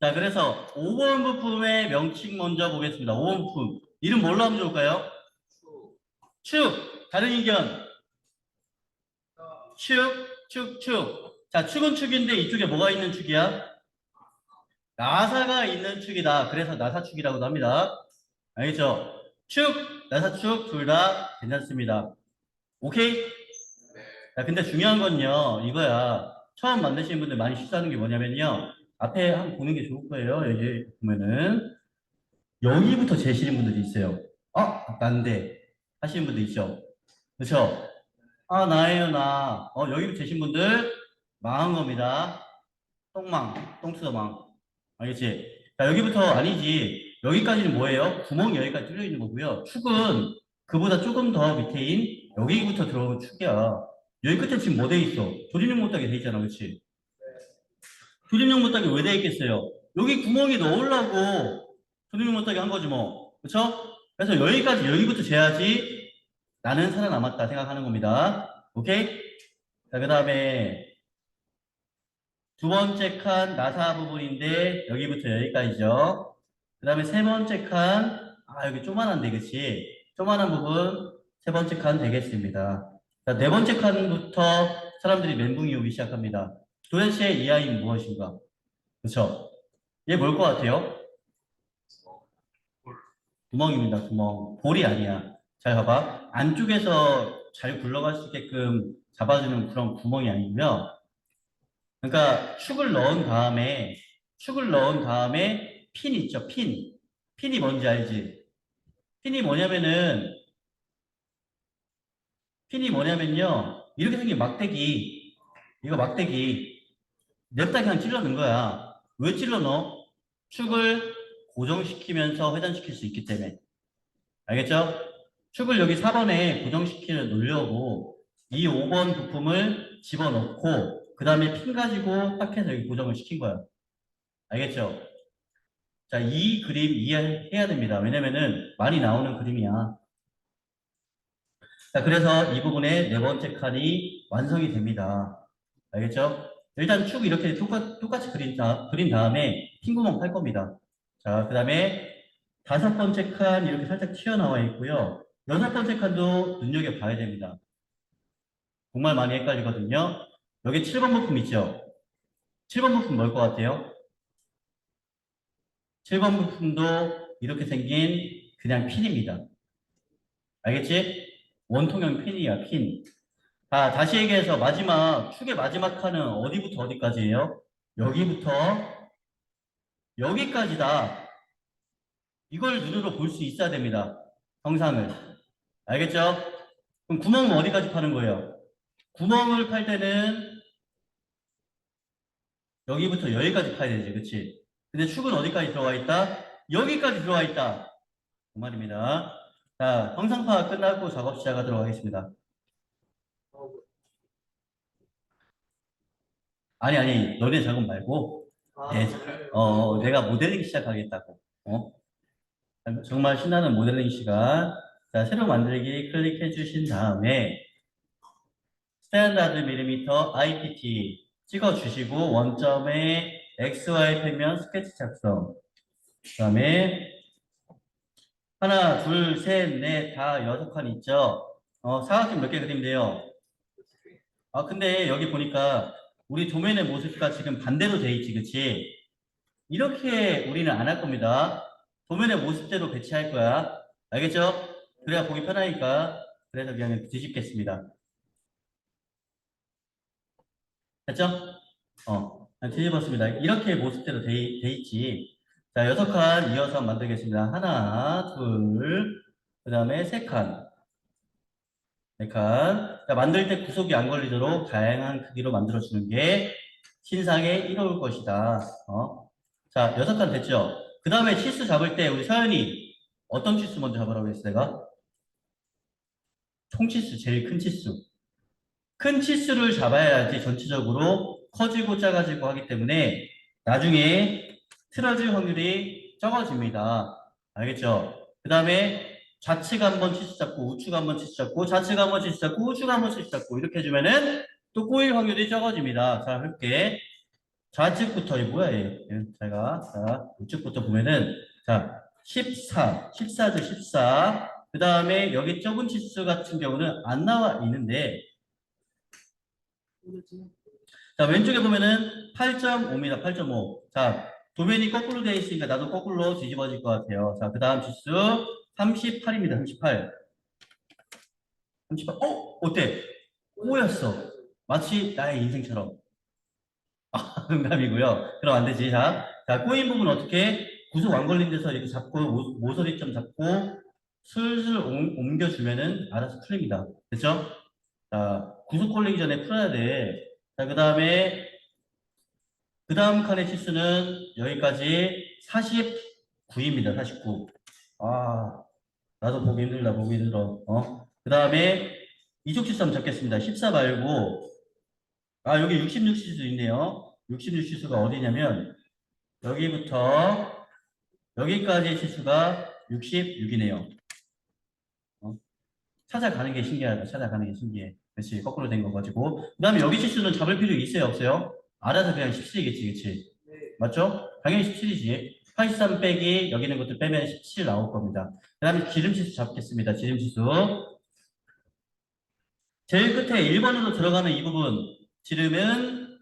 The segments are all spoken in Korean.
자, 그래서 5번 부품의 명칭 먼저 보겠습니다. 5번 부품. 이름 뭘로 하면 좋을까요? 축. 다른 의견. 축, 축, 축. 자, 축은 축인데 이쪽에 뭐가 있는 축이야? 나사가 있는 축이다. 그래서 나사축이라고도 합니다. 알겠죠? 축, 나사축 둘 다 괜찮습니다. 오케이? 자, 근데 중요한 건요. 이거야. 처음 만드시는 분들 많이 실수하는 게 뭐냐면요. 앞에 한번 보는 게 좋을 거예요. 여기 보면은 여기부터 재시는 분들이 있어요. 아, 난데 하시는 분들 있죠. 그렇죠? 아, 나예요, 나. 어, 여기부터 재신 분들 망한 겁니다. 똥망, 똥투더망. 알겠지? 자, 여기부터 아니지. 여기까지는 뭐예요? 구멍이 여기까지 뚫려 있는 거고요. 축은 그보다 조금 더 밑에인 여기부터 들어오는 축이야. 여기 끝에 지금 뭐 돼 있어? 조립용 못하게 돼 있잖아, 그렇지? 조립용 못하게 왜 돼 있겠어요? 여기 구멍이 넣으려고 조립용 못하게 한 거지 뭐, 그렇죠? 그래서 여기까지 여기부터 재야지 나는 살아남았다 생각하는 겁니다. 오케이? 자, 그 다음에 두 번째 칸 나사 부분인데 여기부터 여기까지죠. 그 다음에 세 번째 칸, 아 여기 조만한데 그치? 조만한 부분 세 번째 칸 되겠습니다. 자, 네 번째 칸부터 사람들이 멘붕이 오기 시작합니다. 도대체 이 아이는 무엇인가? 그쵸? 얘뭘 것 같아요? 구멍입니다, 구멍. 볼이 아니야. 잘 봐봐. 안쪽에서 잘 굴러갈 수 있게끔 잡아주는 그런 구멍이 아니고요. 그러니까 축을 넣은 다음에 축을 넣은 다음에 핀 있죠, 핀. 핀이 뭔지 알지? 핀이 뭐냐면은 핀이 뭐냐면요. 이렇게 생긴 막대기. 이거 막대기. 냅다 그냥 찔러 넣은 거야. 왜 찔러 넣어? 축을 고정시키면서 회전시킬 수 있기 때문에. 알겠죠? 축을 여기 4번에 고정시키려 놓으려고 이 5번 부품을 집어넣고 그 다음에 핀 가지고 딱 해서 여기 고정을 시킨 거야. 알겠죠? 자, 이 그림 이해해야 됩니다. 왜냐면은 많이 나오는 그림이야. 자, 그래서 이 부분에 네 번째 칸이 완성이 됩니다. 알겠죠? 일단 축 이렇게 똑같, 똑같이 그린, 다, 그린 다음에 핀구멍 팔 겁니다. 자, 그 다음에 다섯 번째 칸 이렇게 살짝 튀어나와 있고요. 여섯 번째 칸도 눈여겨봐야 됩니다. 정말 많이 헷갈리거든요. 여기 7번 부품 있죠? 7번 부품 뭘 것 같아요? 7번 부품도 이렇게 생긴 그냥 핀입니다. 알겠지? 원통형 핀이야, 핀. 자, 다시 얘기해서 마지막, 축의 마지막 칸은 어디부터 어디까지예요? 여기부터 여기까지다. 이걸 눈으로 볼 수 있어야 됩니다. 형상을. 알겠죠? 그럼 구멍은 어디까지 파는 거예요? 구멍을 팔 때는 여기부터 여기까지 파야 되지, 그치? 근데 축은 어디까지 들어가 있다? 여기까지 들어가 있다. 그 말입니다. 자, 형상 파악 끝나고 작업 시작하도록 하겠습니다. 아니, 아니, 너네 작업 말고, 네, 어, 내가 모델링 시작하겠다고. 어? 정말 신나는 모델링 시간. 자, 새로 만들기 클릭해 주신 다음에, 스탠다드 밀리미터 IPT 찍어 주시고, 원점에 XY 평면 스케치 작성. 그 다음에, 하나, 둘, 셋, 넷, 다 여섯 칸 있죠? 어, 사각형 몇 개 그리면 돼요? 아, 근데 여기 보니까 우리 도면의 모습과 지금 반대로 돼 있지, 그치? 이렇게 우리는 안 할 겁니다. 도면의 모습대로 배치할 거야. 알겠죠? 그래야 보기 편하니까. 그래서 그냥 뒤집겠습니다. 됐죠? 어, 뒤집었습니다. 이렇게 모습대로 돼, 돼 있지. 자, 여섯 칸 이어서 만들겠습니다. 하나, 둘, 그 다음에 세 칸. 네 칸. 자, 만들 때 구속이 안 걸리도록 다양한 크기로 만들어주는 게 신상에 이로울 것이다. 어? 자, 여섯 칸 됐죠? 그 다음에 치수 잡을 때 우리 서연이 어떤 치수 먼저 잡으라고 했어, 내가? 총치수, 제일 큰 치수. 큰 치수를 잡아야지 전체적으로 커지고 작아지고 하기 때문에 나중에 틀어질 확률이 적어집니다. 알겠죠? 그 다음에 좌측 한번 치수 잡고 우측 한번 치수 잡고 좌측 한번 치수 잡고 우측 한번 치수 잡고 이렇게 해주면은 또 꼬일 확률이 적어집니다. 자, 해볼게. 좌측부터 이 뭐야 얘? 얘 제가 자 우측부터 보면은 자 14, 14죠 14. 그 다음에 여기 좁은 치수 같은 경우는 안 나와 있는데 자 왼쪽에 보면은 8.5입니다. 8.5. 자 도면이 거꾸로 되어 있으니까 나도 거꾸로 뒤집어질 것 같아요. 자 그 다음 치수 38입니다. 38. 38. 어 어때? 꼬였어. 마치 나의 인생처럼. 아, 농담이고요. 그럼 안 되지. 자, 자 꼬인 부분 어떻게 구속 안 걸린 데서 이렇게 잡고 모, 모서리점 잡고 슬슬 옮, 옮겨주면은 알아서 풀립니다. 됐죠? 자, 구속 걸리기 전에 풀어야 돼. 자, 그 다음에 그 다음 칸의 치수는 여기까지 49입니다. 49. 아, 나도 보기 힘들다. 보기 힘들어. 어? 그 다음에 한번 잡겠습니다. 14 말고 아, 여기 66 시수 있네요. 66 시수가 어디냐면, 여기부터 여기까지의 시수가 66이네요. 어? 찾아가는 게 신기하다. 찾아가는 게 신기해. 그렇지. 거꾸로 된 거 가지고. 그 다음에 여기 시수는 잡을 필요 있어요? 없어요? 알아서 그냥 17이겠지. 그치? 맞죠? 당연히 17이지. 83 빼기 여기 있는 것도 빼면 17 나올 겁니다. 그 다음에 지름치수 잡겠습니다. 지름치수. 제일 끝에 1번으로 들어가는 이 부분 지름은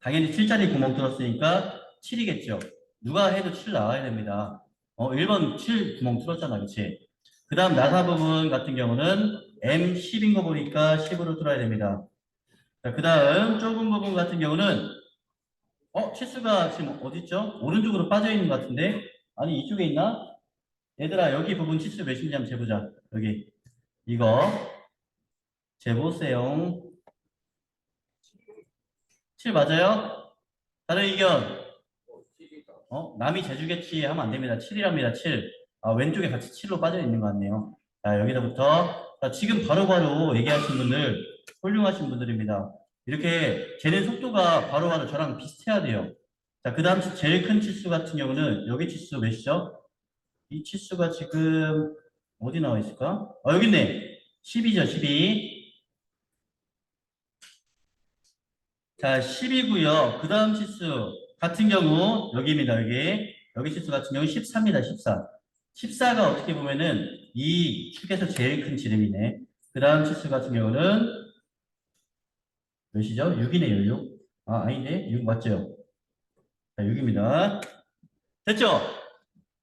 당연히 7짜리 구멍 뚫었으니까 7이겠죠. 누가 해도 7 나와야 됩니다. 어, 1번 7 구멍 뚫었잖아. 그치? 그 다음 나사 부분 같은 경우는 M10인 거 보니까 10으로 뚫어야 됩니다. 자, 그 다음 좁은 부분 같은 경우는 어? 치수가 지금 어딨죠? 오른쪽으로 빠져 있는 것 같은데? 아니 이쪽에 있나? 얘들아 여기 부분 치수 몇인지 한번 재보자. 여기 이거 재보세요. 7 맞아요? 다른 의견? 어? 남이 재주겠지 하면 안 됩니다. 7이랍니다. 7. 아, 왼쪽에 같이 7로 빠져 있는 것 같네요. 자, 여기서부터 자, 지금 바로 바로 얘기하신 분들 훌륭하신 분들입니다. 이렇게 재는 속도가 바로바로 저랑 비슷해야 돼요. 자, 그 다음 제일 큰 치수 같은 경우는 여기 치수 몇이죠? 이 치수가 지금 어디 나와 있을까? 아, 여기 있네. 12죠, 12. 자, 10이고요. 그 다음 치수 같은 경우 여기입니다. 여기. 여기 치수 같은 경우 13입니다. 14. 14가 어떻게 보면은 이 축에서 제일 큰 지름이네. 그 다음 치수 같은 경우는 몇이죠? 6이네요. 6. 아, 아닌데? 6 맞죠? 자, 6입니다. 됐죠?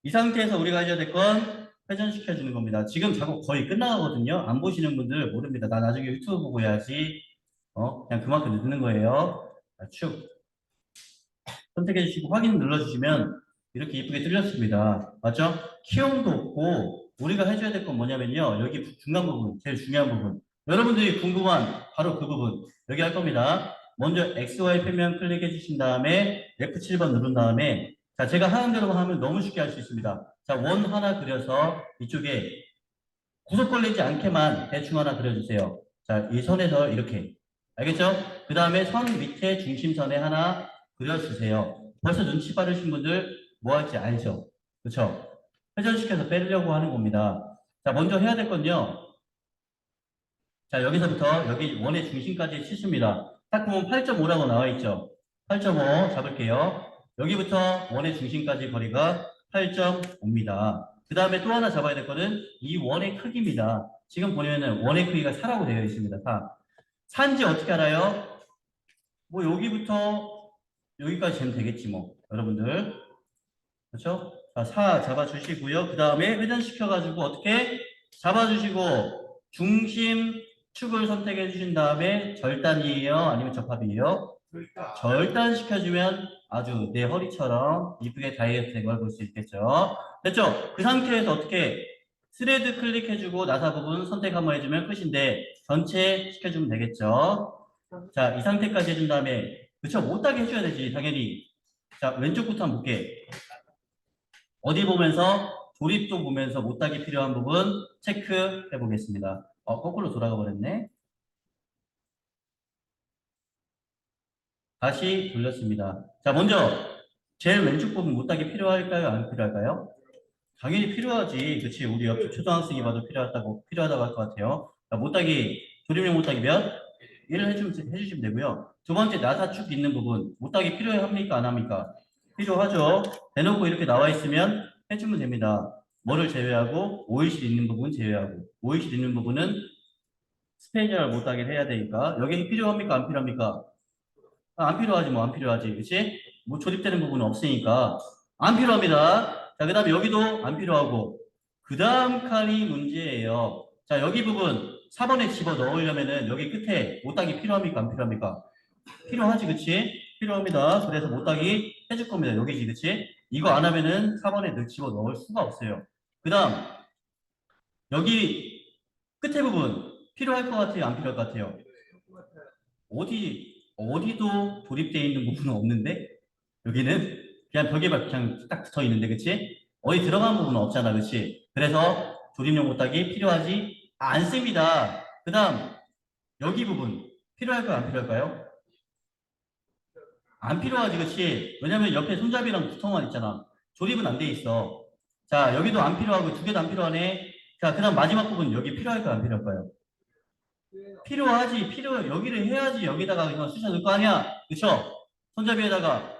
이 상태에서 우리가 해줘야 될 건 회전시켜주는 겁니다. 지금 작업 거의 끝나가거든요. 안 보시는 분들 모릅니다. 나 나중에 유튜브 보고 해야지. 어, 그냥 그만큼 늦는 거예요. 자, 축. 선택해 주시고 확인 눌러주시면 이렇게 이쁘게 뚫렸습니다. 맞죠? 키움도 없고 우리가 해줘야 될 건 뭐냐면요. 여기 중간 부분, 제일 중요한 부분. 여러분들이 궁금한 바로 그 부분. 여기 할 겁니다. 먼저 XY 표면 클릭해 주신 다음에 F7번 누른 다음에 자 제가 하는 대로만 하면 너무 쉽게 할 수 있습니다. 자원 하나 그려서 이쪽에 구속 걸리지 않게만 대충 하나 그려주세요. 자이 선에서 이렇게 알겠죠? 그 다음에 선 밑에 중심선에 하나 그려주세요. 벌써 눈치 빠르신 분들 뭐 할지 알죠? 그렇죠? 회전시켜서 빼려고 하는 겁니다. 자, 먼저 해야 될 건요. 자, 여기서부터 여기 원의 중심까지 치수입니다. 딱 보면 8.5라고 나와 있죠? 8.5 잡을게요. 여기부터 원의 중심까지 거리가 8.5입니다. 그 다음에 또 하나 잡아야 될 거는 이 원의 크기입니다. 지금 보면은 원의 크기가 4라고 되어 있습니다. 4. 산지 어떻게 알아요? 뭐 여기부터 여기까지 재면 되겠지 뭐 여러분들 그렇죠? 자, 4 잡아주시고요. 그 다음에 회전시켜가지고 어떻게 잡아주시고 중심 축을 선택해 주신 다음에 절단이에요? 아니면 접합이에요? 절단 시켜주면 아주 내 허리처럼 이쁘게 다이어트 된 걸 볼 수 있겠죠. 됐죠? 그 상태에서 어떻게 스레드 클릭해주고 나사 부분 선택 한번 해주면 끝인데 전체 시켜주면 되겠죠. 자, 이 상태까지 해준 다음에 그쵸? 못하게 해줘야 되지 당연히. 자, 왼쪽부터 한번 볼게. 어디 보면서 조립도 보면서 못하기 필요한 부분 체크해 보겠습니다. 어, 거꾸로 돌아가 버렸네. 다시 돌렸습니다. 자, 먼저 제일 왼쪽 부분 못하기 필요할까요? 안 필요할까요? 당연히 필요하지. 그치? 우리 옆 초등학생이 봐도 필요하다고 필요하다고 할 것 같아요. 자, 못하기 조립용 못하기 몇? 얘를 해주면, 해주시면 되고요. 두 번째 나사축 있는 부분 못하기 필요합니까 안 합니까? 필요하죠. 대놓고 이렇게 나와 있으면 해주면 됩니다. 뭐를 제외하고 오이실 있는 부분 제외하고 오이실 있는 부분은 스페인어를 못하게 해야 되니까 여기 필요합니까 안 필요합니까? 아, 안 필요하지 뭐 안 필요하지 그렇지? 뭐 조립되는 부분은 없으니까 안 필요합니다. 자 그 다음에 여기도 안 필요하고 그 다음 칸이 문제예요. 자 여기 부분 4번에 집어 넣으려면은 여기 끝에 못하기 필요합니까 안 필요합니까? 필요하지 그치? 필요합니다. 그래서 못하기 해줄 겁니다. 여기지 그치? 이거 안 하면은 4번에 늘 집어 넣을 수가 없어요. 그 다음 여기 끝에 부분 필요할 것 같아요? 안 필요할 것 같아요? 어디 어디도 조립되어 있는 부분은 없는데 여기는 그냥 벽에 그냥 딱 붙어 있는데 그치? 어디 들어간 부분은 없잖아 그치? 그래서 조립용 못하기 필요하지 않습니다. 그 다음 여기 부분 필요할까요? 안 필요할까요? 안 필요하지 그치? 왜냐면 옆에 손잡이랑 구멍만 있잖아. 조립은 안 돼 있어. 자 여기도 안 필요하고 두 개도 안 필요하네. 자 그 다음 마지막 부분 여기 필요할까요? 안 필요할까요? 필요하지 필요 여기를 해야지 여기다가 그냥 쑤셔 넣을 거 아니야? 그쵸? 손잡이에다가.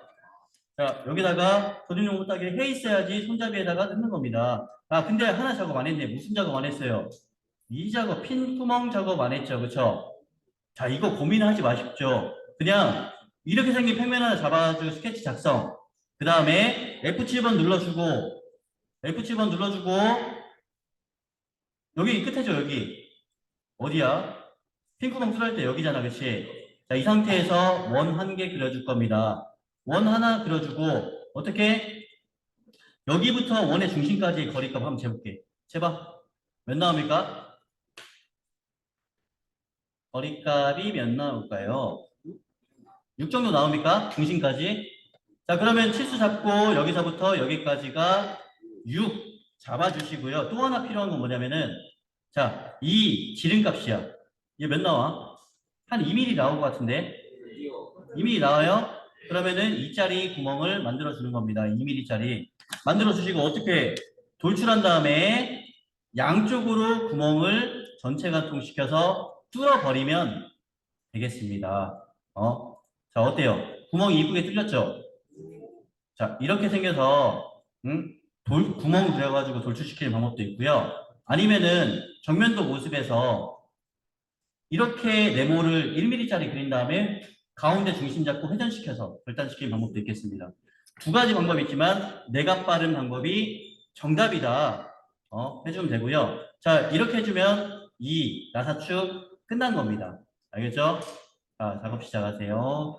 자 여기다가 조립용 못하게 해 있어야지 손잡이에다가 넣는 겁니다. 아 근데 하나 작업 안 했네. 무슨 작업 안 했어요? 이 작업 핀 구멍 작업 안 했죠. 그쵸? 자 이거 고민하지 마십시오. 그냥 이렇게 생긴 평면 하나 잡아가지고 스케치 작성. 그 다음에 F7번 눌러주고 F7번 눌러주고 여기 끝에죠 여기 어디야? 핑크방 뚫을 때 여기잖아, 그치? 자, 이 상태에서 원 한 개 그려줄 겁니다. 원 하나 그려주고, 어떻게? 여기부터 원의 중심까지의 거리값 한번 재볼게. 재봐. 몇 나옵니까? 거리값이 몇 나올까요? 6 정도 나옵니까? 중심까지. 자, 그러면 치수 잡고 여기서부터 여기까지가 6 잡아주시고요. 또 하나 필요한 건 뭐냐면은, 자, 이 지름값이야. 이게 몇 나와? 한 2mm 나올 것 같은데 2mm 나와요? 그러면은 2짜리 구멍을 만들어 주는 겁니다. 2mm짜리 만들어 주시고 어떻게 돌출한 다음에 양쪽으로 구멍을 전체 관통시켜서 뚫어 버리면 되겠습니다. 어? 자 어때요? 구멍이 이쁘게 뚫렸죠? 자 이렇게 생겨서 응? 돌 구멍 그려가지고 돌출시키는 방법도 있고요. 아니면은 정면도 모습에서 이렇게 네모를 1mm짜리 그린 다음에 가운데 중심 잡고 회전시켜서 결단시키는 방법도 있겠습니다. 두 가지 방법이 있지만 내가 빠른 방법이 정답이다. 어, 해주면 되고요. 자, 이렇게 해주면 이 나사축 끝난 겁니다. 알겠죠? 자, 작업 시작하세요.